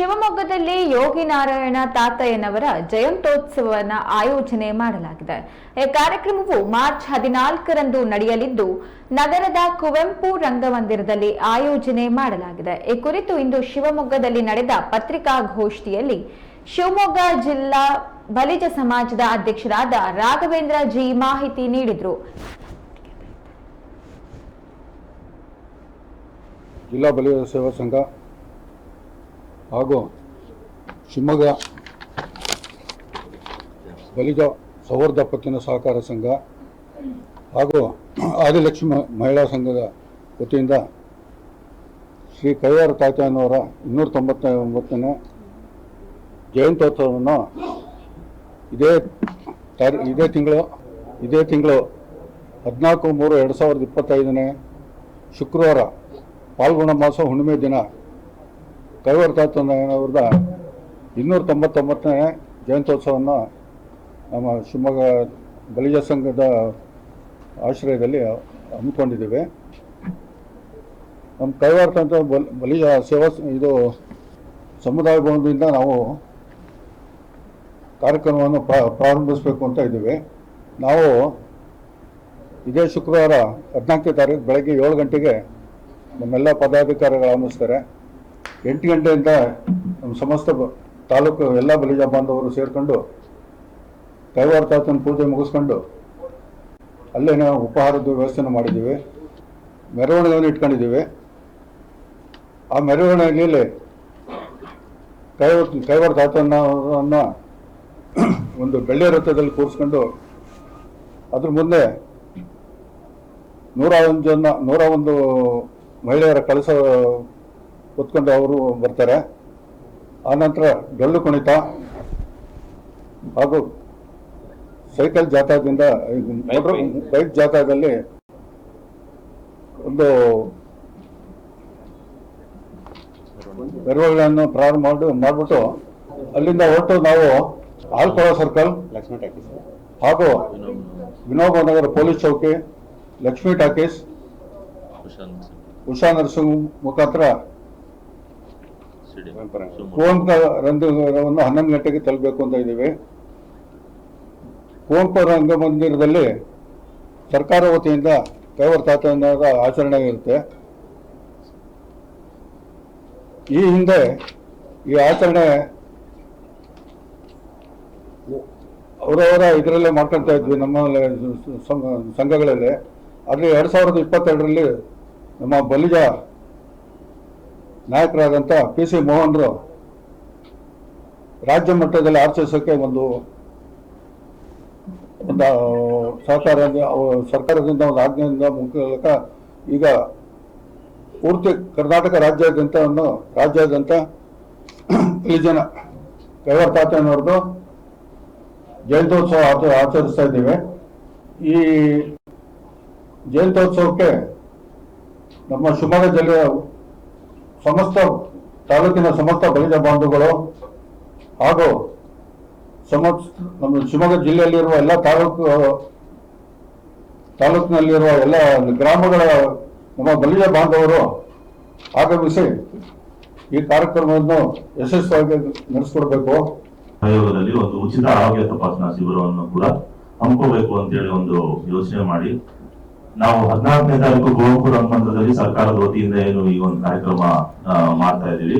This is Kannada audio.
ಶಿವಮೊಗ್ಗದಲ್ಲಿ ಯೋಗಿ ನಾರಾಯಣ ತಾತಯ್ಯನವರ ಜಯಂತೋತ್ಸವವನ್ನು ಆಯೋಜನೆ ಮಾಡಲಾಗಿದೆ. ಈ ಕಾರ್ಯಕ್ರಮವು ಮಾರ್ಚ್ ಹದಿನಾಲ್ಕರಂದು ನಡೆಯಲಿದ್ದು, ನಗರದ ಕುವೆಂಪು ರಂಗಮಂದಿರದಲ್ಲಿ ಆಯೋಜನೆ ಮಾಡಲಾಗಿದೆ. ಈ ಕುರಿತು ಇಂದು ಶಿವಮೊಗ್ಗದಲ್ಲಿ ನಡೆದ ಪತ್ರಿಕಾಗೋಷ್ಠಿಯಲ್ಲಿ ಶಿವಮೊಗ್ಗ ಜಿಲ್ಲಾ ಬಲಿಜ ಸಮಾಜದ ಅಧ್ಯಕ್ಷರಾದ ರಾಘವೇಂದ್ರ ಜಿ ಮಾಹಿತಿ ನೀಡಿದರು. ಜಿಲ್ಲಾ ಬಲಿಯ ಸೇವಾ ಸಂಘ ಹಾಗೂ ಶಿವಮೊಗ್ಗ ಬಲಿಜ ಸೌಹಾರ್ದ ಸಹಕಾರ ಸಂಘ ಹಾಗೂ ಆದಿಲಕ್ಷ್ಮಿ ಮಹಿಳಾ ಸಂಘದ ವತಿಯಿಂದ ಶ್ರೀ ಕೈಯಾರ ತಾತಯ್ಯನವರ ಇನ್ನೂರ ತೊಂಬತ್ತ ಒಂಬತ್ತನೇ ಜಯಂತ್ಯೋತ್ಸವವನ್ನು ಇದೇ ತಾರೀ, ಇದೇ ತಿಂಗಳು ಇದೇ ತಿಂಗಳು ಹದಿನಾಲ್ಕು ಮೂರು ಎರಡು ಸಾವಿರದ ಇಪ್ಪತ್ತೈದನೇ ಶುಕ್ರವಾರ ಪಾಲ್ಗುಣ ಮಾಸ ಹುಣ್ಣಿಮೆ ದಿನ ಕೈವಾರ ಅವ್ರದ ಇನ್ನೂರ ತೊಂಬತ್ತೊಂಬತ್ತನೇ ಜಯಂತ್ಯೋತ್ಸವವನ್ನು ನಮ್ಮ ಶಿವಮೊಗ್ಗ ಬಲಿಜ ಸಂಘದ ಆಶ್ರಯದಲ್ಲಿ ಹಮ್ಮಿಕೊಂಡಿದ್ದೇವೆ. ನಮ್ಮ ಕೈವಾರ ತಂತ್ರ ಬಲ್, ಬಲಿಜ ಸೇವಾ ಇದು ಸಮುದಾಯ ಭವನದಿಂದ ನಾವು ಕಾರ್ಯಕ್ರಮವನ್ನು ಪ್ರಾ- ಪ್ರಾರಂಭಿಸಬೇಕು ಅಂತ ಇದ್ದೀವಿ. ನಾವು ಇದೇ ಶುಕ್ರವಾರ ಹದಿನಾಲ್ಕನೇ ತಾರೀಕು ಬೆಳಗ್ಗೆ ಏಳು ಗಂಟೆಗೆ ನಮ್ಮೆಲ್ಲ ಪದಾಧಿಕಾರಿಗಳು ಆಗಮಿಸ್ತಾರೆ. ಎಂಟು ಗಂಟೆಯಿಂದ ನಮ್ಮ ಸಮಸ್ತ ತಾಲೂಕು ಎಲ್ಲ ಬಲಿಜ ಬಾಂಧವರು ಸೇರಿಕೊಂಡು ಕೈವಾರ ತಾತನ ಪೂಜೆ ಮುಗಿಸ್ಕೊಂಡು ಅಲ್ಲೇ ನಾವು ಉಪಹಾರದ ವ್ಯವಸ್ಥೆನ ಮಾಡಿದ್ದೀವಿ. ಮೆರವಣಿಗೆಯನ್ನು ಇಟ್ಕೊಂಡಿದ್ದೀವಿ. ಆ ಮೆರವಣಿಗೆಯಲ್ಲಿ ಕೈವಾರ ಕೈವಾರ ತಾತನ ಒಂದು ಬೆಳ್ಳಿ ರಥದಲ್ಲಿ ಕೂರಿಸ್ಕೊಂಡು ಅದ್ರ ಮುಂದೆ ನೂರ ಒಂದು ಜನ ನೂರ ಒಂದು ಮಹಿಳೆಯರ ಕಳಸ ಹೊತ್ಕೊಂಡು ಅವರು ಬರ್ತಾರೆ ಆನಂತರ ಡೊಳ್ಳು ಕುಣಿತ ಹಾಗೂ ಸೈಕಲ್ ಜಾಥಾದಿಂದ ಬೈಕ್ ಜಾಥಾದಲ್ಲಿ ಒಂದು ಮೆರವಣಿಗೆಯನ್ನು ಪ್ರಾರಂಭ ಮಾಡಿ ಮಾಡಿಬಿಟ್ಟು ಅಲ್ಲಿಂದ ಹೊರಟು ನಾವು ಆಲ್ಕೊಳ ಸರ್ಕಲ್ ಲಕ್ಷ್ಮೀ ಟಾಕೀಸ್ ಹಾಗೂ Vinobanagar police chowki Lakshmi talkies Usha nursing ಮುಖಾಂತರ. ಕುವೆಂಪು ರಂಗವನ್ನು ಹನ್ನೊಂದು ಗಂಟೆಗೆ ತಲುಪಬೇಕು ಅಂತ ಇದ್ದೀವಿ. ಕುವೆಂಪು ರಂಗಮಂದಿರದಲ್ಲಿ ಸರ್ಕಾರ ವತಿಯಿಂದ ಕೈವರ್ ತಾತ ಆಚರಣೆ ಇರುತ್ತೆ. ಈ ಹಿಂದೆ ಈ ಆಚರಣೆ ಅವರವರ ಇದರಲ್ಲೇ ಮಾಡ್ಕೊಳ್ತಾ ಇದ್ವಿ ನಮ್ಮ ಸಂಘ- ಸಂಘಗಳಲ್ಲಿ. ಆದರೆ ಎರಡು ಸಾವಿರದ ಇಪ್ಪತ್ತೆರಡರಲ್ಲಿ ನಮ್ಮ ಬಲಿಜ ನಾಯಕರಾದಂಥ ಪಿ ಸಿ ಮೋಹನ್ರು ರಾಜ್ಯ ಮಟ್ಟದಲ್ಲಿ ಆಚರಿಸೋಕ್ಕೆ ಒಂದು ಒಂದು ಅವ್ರ- ಸರ್ಕಾರದಿಂದ ಒಂದು ಆಜ್ಞೆಯಿಂದ ಮೂಲಕ ಈಗ ಪೂರ್ತಿ ಕರ್ನಾಟಕ ರಾಜ್ಯಾದ್ಯಂತ ಒಂದು ರಾಜ್ಯಾದ್ಯಂತ ಜನ ಕೈವರ ತಾತನವ್ರದ್ದು ಜಯಂತ್ಯೋತ್ಸವ ಆಚ- ಆಚರಿಸ್ತಾ ಇದ್ದೀವಿ. ಈ ಜಯಂತ್ಯೋತ್ಸವಕ್ಕೆ ನಮ್ಮ ಶಿವಮೊಗ್ಗ ಜಿಲ್ಲೆಯ ಸಮಸ್ತ ತಾಲೂಕಿನ ಸಮಸ್ತ ಬಲಿಜ ಬಾಂಧುಗಳು ಹಾಗೂ ಸಮಸ್ತ ನಮ್ಮ ಶಿವಮೊಗ್ಗ ಜಿಲ್ಲೆಯಲ್ಲಿರುವ ಎಲ್ಲ ತಾಲೂಕು, ತಾಲೂಕಿನಲ್ಲಿರುವ ಎಲ್ಲ ಗ್ರಾಮಗಳ ನಮ್ಮ ಬಲಿಜ ಬಾಂಧವರು ಆಗಮಿಸಿ ಈ ಕಾರ್ಯಕ್ರಮವನ್ನು ಯಶಸ್ವಿಯಾಗಿ ನಡೆಸ್ಕೊಡ್ಬೇಕು. ಆಯೋಗದಲ್ಲಿ ಒಂದು ಉಚಿತ ಆರೋಗ್ಯ ತಪಾಸಣಾ ಶಿಬಿರವನ್ನು ಕೂಡ ಹಮ್ಮಿಕೋಬೇಕು ಅಂತೇಳಿ ಒಂದು ಯೋಚನೆ ಮಾಡಿ. ನಾವು ಹದಿನಾಲ್ಕನೇ ತಾರೀಕು ಗೋಪುರ ರಂಗಮಂದಿರದಲ್ಲಿ ಸರ್ಕಾರದ ವತಿಯಿಂದ ಏನು ಈ ಒಂದು ಕಾರ್ಯಕ್ರಮ ಮಾಡ್ತಾ ಇದ್ದೀವಿ.